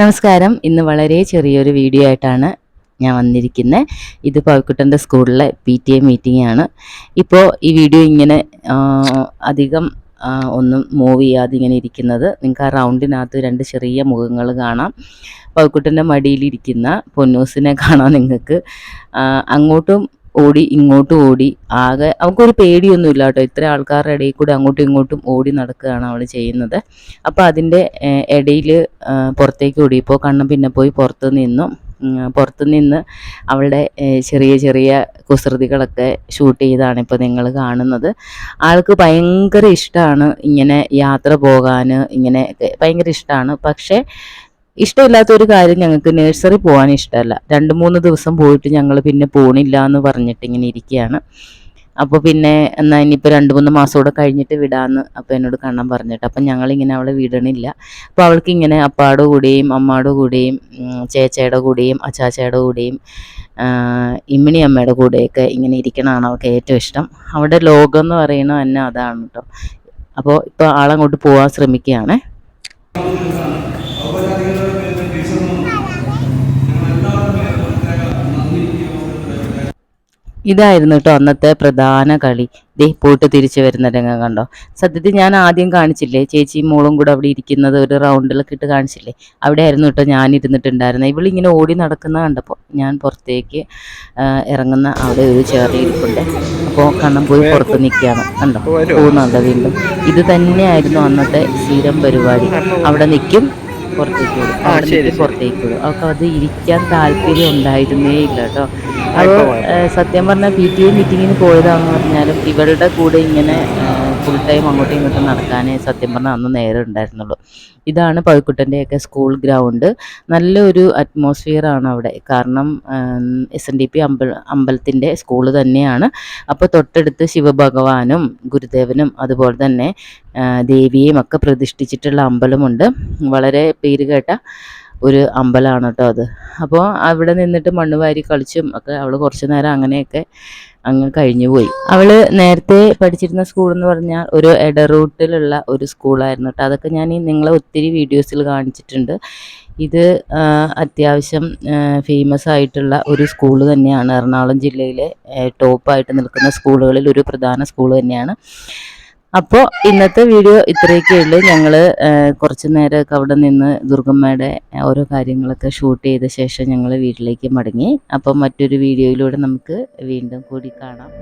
നമസ്കാരം. ഇന്ന് വളരെ ചെറിയൊരു വീഡിയോ ആയിട്ടാണ് ഞാൻ വന്നിരിക്കുന്നത് ഇത് പവിക്കുട്ടന്റെ സ്കൂളിലെ പി ടി എ മീറ്റിംഗ് ആണ്. ഇപ്പോൾ ഈ വീഡിയോ ഇങ്ങനെ അധികം ഒന്നും മൂവ് ചെയ്യാതെ ഇങ്ങനെ ഇരിക്കുന്നത്. നിങ്ങൾക്ക് ആ റൗണ്ടിനകത്ത് രണ്ട് ചെറിയ മുഖങ്ങൾ കാണാം. പവിക്കുട്ടന്റെ മടിയിലിരിക്കുന്ന പൊന്നൂസിനെ കാണാം നിങ്ങൾക്ക്. അങ്ങോട്ടും ഓടി ഇങ്ങോട്ടും ഓടി. ആകെ അവൾക്കൊരു പേടിയൊന്നുമില്ല കേട്ടോ ഇത്ര ആൾക്കാരുടെ ഇടയിൽ കൂടി അങ്ങോട്ടും ഇങ്ങോട്ടും ഓടി നടക്കുകയാണ് അവൾ ചെയ്യുന്നത്. അപ്പോൾ അതിന്റെ ഇടയിൽ പുറത്തേക്ക് ഓടിയപ്പോൾ കണ്ണൻ പിന്നെ പോയി പുറത്ത് നിന്നു. പുറത്ത് നിന്ന് അവളുടെ ചെറിയ ചെറിയ കുസൃതികളൊക്കെ ഷൂട്ട് ചെയ്താണ് ഇപ്പോൾ നിങ്ങൾ കാണുന്നത്. ആൾക്ക് ഭയങ്കര ഇഷ്ടമാണ് ഇങ്ങനെ യാത്ര പോകാൻ ഇങ്ങനെ ഭയങ്കര ഇഷ്ടമാണ്. പക്ഷേ ഇഷ്ടമില്ലാത്ത ഒരു കാര്യം ഞങ്ങൾക്ക് നഴ്സറി പോകാൻ ഇഷ്ടമല്ല. രണ്ട് മൂന്ന് ദിവസം പോയിട്ട് ഞങ്ങൾ പിന്നെ പോണില്ല എന്ന് പറഞ്ഞിട്ട് ഇങ്ങനെ ഇരിക്കുകയാണ്. അപ്പോൾ പിന്നെ എന്നാൽ ഇനിയിപ്പോൾ രണ്ട് മൂന്ന് മാസം കൂടെ കഴിഞ്ഞിട്ട് വിടാമെന്ന് അപ്പോൾ എന്നോട് കാണാൻ പറഞ്ഞിട്ട്. അപ്പം ഞങ്ങളിങ്ങനെ അവളെ വിടണില്ല. അപ്പോൾ അവൾക്ക് ഇങ്ങനെ അപ്പാടെ കൂടെയും അമ്മാടെ കൂടെയും ചേച്ചയുടെ കൂടെയും അച്ചാച്ചയുടെ കൂടെയും ഇമ്മിണി അമ്മയുടെ കൂടെയൊക്കെ ഇങ്ങനെ ഇരിക്കണതാണ് അവൾക്ക് ഏറ്റവും ഇഷ്ടം. അവിടെ ലോകം എന്ന് പറയുന്നത് തന്നെ അതാണ് കേട്ടോ. അപ്പോൾ ഇപ്പോൾ ആളങ്ങോട്ട് പോകാൻ ശ്രമിക്കുകയാണ്. ഇതായിരുന്നു കേട്ടോ അന്നത്തെ പ്രധാന കളി. ദേ പോട്ട് തിരിച്ചു വരുന്ന രംഗം കണ്ടോ? സത്യത്തിൽ ഞാൻ ആദ്യം കാണിച്ചില്ലേ? ചേച്ചിയും മോളും കൂടെ അവിടെ ഇരിക്കുന്നത് ഒരു റൗണ്ടിലൊക്കെ ഇട്ട് കാണിച്ചില്ലേ? അവിടെ ആയിരുന്നു കേട്ടോ ഞാൻ ഇരുന്നിട്ടുണ്ടായിരുന്നത് ഇവളിങ്ങനെ ഓടി നടക്കുന്ന കണ്ടപ്പോൾ ഞാൻ പുറത്തേക്ക് ഇറങ്ങുന്ന അവിടെ ഒരു ചേറിൽ ഇരിപ്പുണ്ട്. അപ്പോൾ കണ്ണം പോയി പുറത്ത് നിൽക്കുകയാണ് കണ്ടോ? പോകുന്നുണ്ട് വീണ്ടും. ഇത് തന്നെയായിരുന്നു അന്നത്തെ സ്ഥിരം പരിപാടി. അവിടെ നിൽക്കും പുറത്തേക്ക് വിടും അവിടെ നിൽക്കും പുറത്തേക്ക് വിടും അപ്പോൾ അത് ഇരിക്കാൻ താല്പര്യം ഉണ്ടായിരുന്നേ ഇല്ല കേട്ടോ. അപ്പോൾ സത്യം പറഞ്ഞാൽ പി ടി എ മീറ്റിങ്ങിന് പോയതാണെന്ന് പറഞ്ഞാലും ഇവളുടെ കൂടെ ഇങ്ങനെ ഫുൾ ടൈം അങ്ങോട്ടും ഇങ്ങോട്ടും നടക്കാനേ സത്യം പറഞ്ഞാൽ അന്ന് നേരെ ഉണ്ടായിരുന്നുള്ളൂ. ഇതാണ് പഴുക്കുട്ടന്റെയൊക്കെ സ്കൂൾ ഗ്രൗണ്ട് നല്ലൊരു അറ്റ്മോസ്ഫിയർ ആണ് അവിടെ. കാരണം എസ് എൻ ഡി പി അമ്പ അമ്പലത്തിന്റെ സ്കൂൾ തന്നെയാണ്. അപ്പോൾ തൊട്ടടുത്ത് ശിവഭഗവാനും ഗുരുദേവനും അതുപോലെ തന്നെ ദേവിയെയും ഒക്കെ പ്രതിഷ്ഠിച്ചിട്ടുള്ള അമ്പലമുണ്ട്. വളരെ പേര് കേട്ട ഒരു അമ്പലമാണ് കേട്ടോ അത്. അപ്പോൾ അവിടെ നിന്നിട്ട് മണ്ണ് വാരി കളിച്ചും ഒക്കെ അവൾ കുറച്ച് നേരം അങ്ങനെയൊക്കെ അങ്ങ് കഴിഞ്ഞു പോയി. അവൾ നേരത്തെ പഠിച്ചിരുന്ന സ്കൂൾ എന്ന് പറഞ്ഞാൽ ഒരു എഡറൂട്ടിലുള്ള ഒരു സ്കൂളായിരുന്നു കേട്ടോ. അതൊക്കെ ഞാൻ ഈ നിങ്ങളെ ഒത്തിരി വീഡിയോസിൽ കാണിച്ചിട്ടുണ്ട്. ഇത് അത്യാവശ്യം ഫേമസ് ആയിട്ടുള്ള ഒരു സ്കൂൾ തന്നെയാണ്. എറണാകുളം ജില്ലയിലെ ടോപ്പായിട്ട് നിൽക്കുന്ന സ്കൂളുകളിൽ ഒരു പ്രധാന സ്കൂൾ തന്നെയാണ്. അപ്പോൾ ഇന്നത്തെ വീഡിയോ ഇത്രയൊക്കെ ഉള്ളൂ. ഞങ്ങൾ കുറച്ച് നേരമൊക്കെ അവിടെ നിന്ന് ദുർഗമ്മയുടെ ഓരോ കാര്യങ്ങളൊക്കെ ഷൂട്ട് ചെയ്ത ശേഷം ഞങ്ങൾ വീട്ടിലേക്ക് മടങ്ങി. അപ്പോൾ മറ്റൊരു വീഡിയോയിലൂടെ നമുക്ക് വീണ്ടും കൂടി കാണാം.